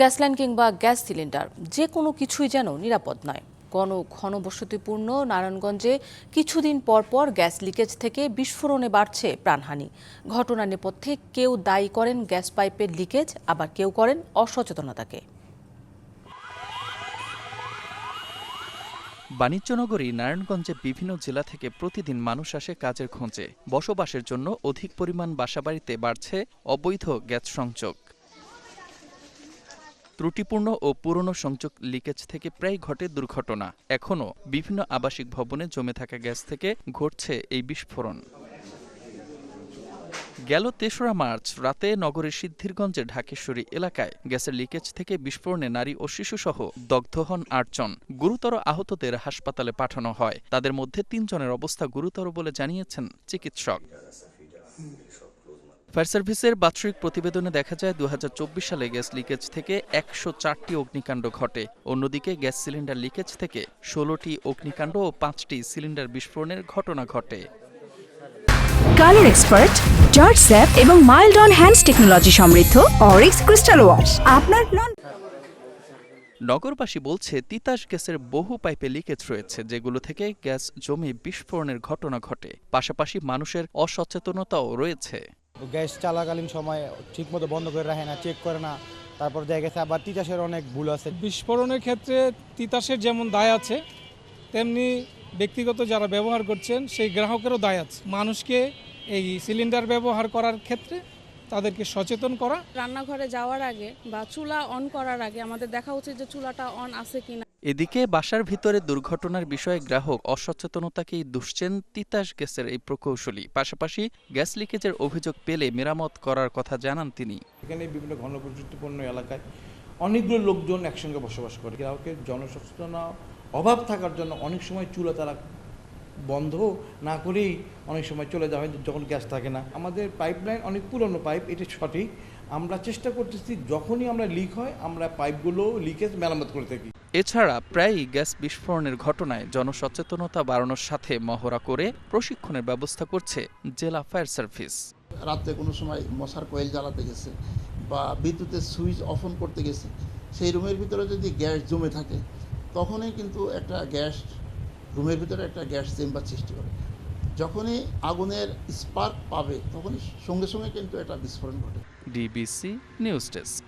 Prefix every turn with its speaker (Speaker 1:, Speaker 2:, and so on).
Speaker 1: Gas line কিংবা gas cylinder যে কোনো কিছুই যেন নিরাপদ নয়। গণ ঘনবসতিপূর্ণ নারায়ণগঞ্জে কিছুদিন পর পর গ্যাস লিকেজ থেকে বিস্ফোরণে বাড়ছে প্রাণহানি। ঘটনার নেপথ্যে কেউ দায়ী করেন গ্যাস পাইপের লিকেজ, আবার কেউ করেন অসচেতনতাকে।
Speaker 2: বাণিজ্যনগরী নারায়ণগঞ্জে বিভিন্ন জেলা থেকে প্রতিদিন মানুষ আসে কাজের খোঁজে। বসবাসের জন্য অধিক পরিমাণ বাসাবাড়িতে বাড়ছে অবৈধ গ্যাস সংযোগ। ত্রুটিপূর্ণ ও পুরনো সংযোগ লিকেজ থেকে প্রায় ঘটে দুর্ঘটনা। এখনও বিভিন্ন আবাসিক ভবনে জমে থাকা গ্যাস থেকে ঘটছে এই বিস্ফোরণ। গেল তেসরা মার্চ রাতে নগরের সিদ্ধিরগঞ্জের ঢাকেশ্বরী এলাকায় গ্যাসের লিকেজ থেকে বিস্ফোরণে নারী ও শিশুসহ দগ্ধ হন আটজন। গুরুতর আহতদের হাসপাতালে পাঠানো হয়। তাদের মধ্যে তিনজনের অবস্থা গুরুতর বলে জানিয়েছেন চিকিৎসক। ফায়ার সার্ভিসের বাৎসরিক প্রতিবেদনে দেখা যায় দু হাজার চব্বিশ সালে গ্যাস লিকেজ থেকে একশো চারটি অগ্নিকাণ্ড ঘটে। অন্যদিকে গ্যাস সিলিন্ডার লিকেজ থেকে ষোলোটি অগ্নিকাণ্ড ও পাঁচটি সিলিন্ডার বিস্ফোরণের ঘটনা ঘটে।
Speaker 3: কালার এক্সপার্ট জর্জ স্যাপ এবং মাইল্ড অন হ্যান্ডস টেকনোলজি সমৃদ্ধ অরিক্স ক্রিস্টাল ওয়াশ। আপনার নন
Speaker 2: নগরবাসী বলছে তিতাস গ্যাসের বহু পাইপে লিকেজ রয়েছে যেগুলো থেকে গ্যাস জমে বিস্ফোরণের ঘটনা ঘটে। পাশাপাশি মানুষের অসচেতনতাও রয়েছে।
Speaker 4: গ্যাস চলাকালীন সময় ঠিকমতো বন্ধ করে রাখে না চেক করে না। তারপর দেখা গেছে আবার তিতাসের অনেক ভুল আছে।
Speaker 5: বিস্ফোরণের ক্ষেত্রে তিতাসের যেমন দায় আছে তেমনি ব্যক্তিগত যারা ব্যবহার করছেন সেই গ্রাহকেরও দায় আছে। মানুষকে এই সিলিন্ডার ব্যবহার করার ক্ষেত্রে তাদেরকে সচেতন করা।
Speaker 6: রান্নাঘরে যাওয়ার আগে বা চুলা অন করার আগে আমাদের দেখা উচিত যে চুলাটা অন আছে কিনা।
Speaker 2: এদিকে বাসার ভিতরে দুর্ঘটনার বিষয়ে গ্রাহক অসচেতনতাকেই দুষছেন তিতাস গ্যাসের এই প্রকৌশলী। পাশাপাশি গ্যাস লিকেজের অভিযোগ পেলে মেরামত করার কথা জানান তিনি।
Speaker 7: এখানে বিভিন্ন ঘন প্রযুক্তিপূর্ণ এলাকায় অনেকগুলো লোকজন একসঙ্গে বসবাস করে। গ্রাহকের জনসচেতনা অভাব থাকার জন্য অনেক সময় চুলা তারা বন্ধ না করেই অনেক সময় চলে যাওয়া হয় যখন গ্যাস থাকে না। আমাদের পাইপলাইন অনেক পুরনো পাইপ এটা সঠিক। আমরা চেষ্টা করতেছি যখনই আমরা লিক হয় আমরা পাইপগুলো লিকেজ মেরামত করে থাকি।
Speaker 2: এছাড়া প্রায়ই গ্যাস বিস্ফোরণের ঘটনায় জনসচেতনতা বাড়ানোর সাথে মহড়া করে প্রশিক্ষণের ব্যবস্থা করছে জেলা ফায়ার সার্ভিস।
Speaker 8: রাত্রে কোনো সময় মশার কয়েল জ্বালাতে গেছে বা বিদ্যুতের সুইচ অফ অন করতে গেছে সেই রুমের ভিতরে যদি গ্যাস জমে থাকে তখনই কিন্তু একটা গ্যাস রুমের ভিতরে একটা গ্যাস চেম্বার সৃষ্টি করে। যখনই আগুনের স্পার্ক পাবে, তখনই সঙ্গে সঙ্গে কিন্তু একটা বিস্ফোরণ ঘটে।
Speaker 2: DBC news desk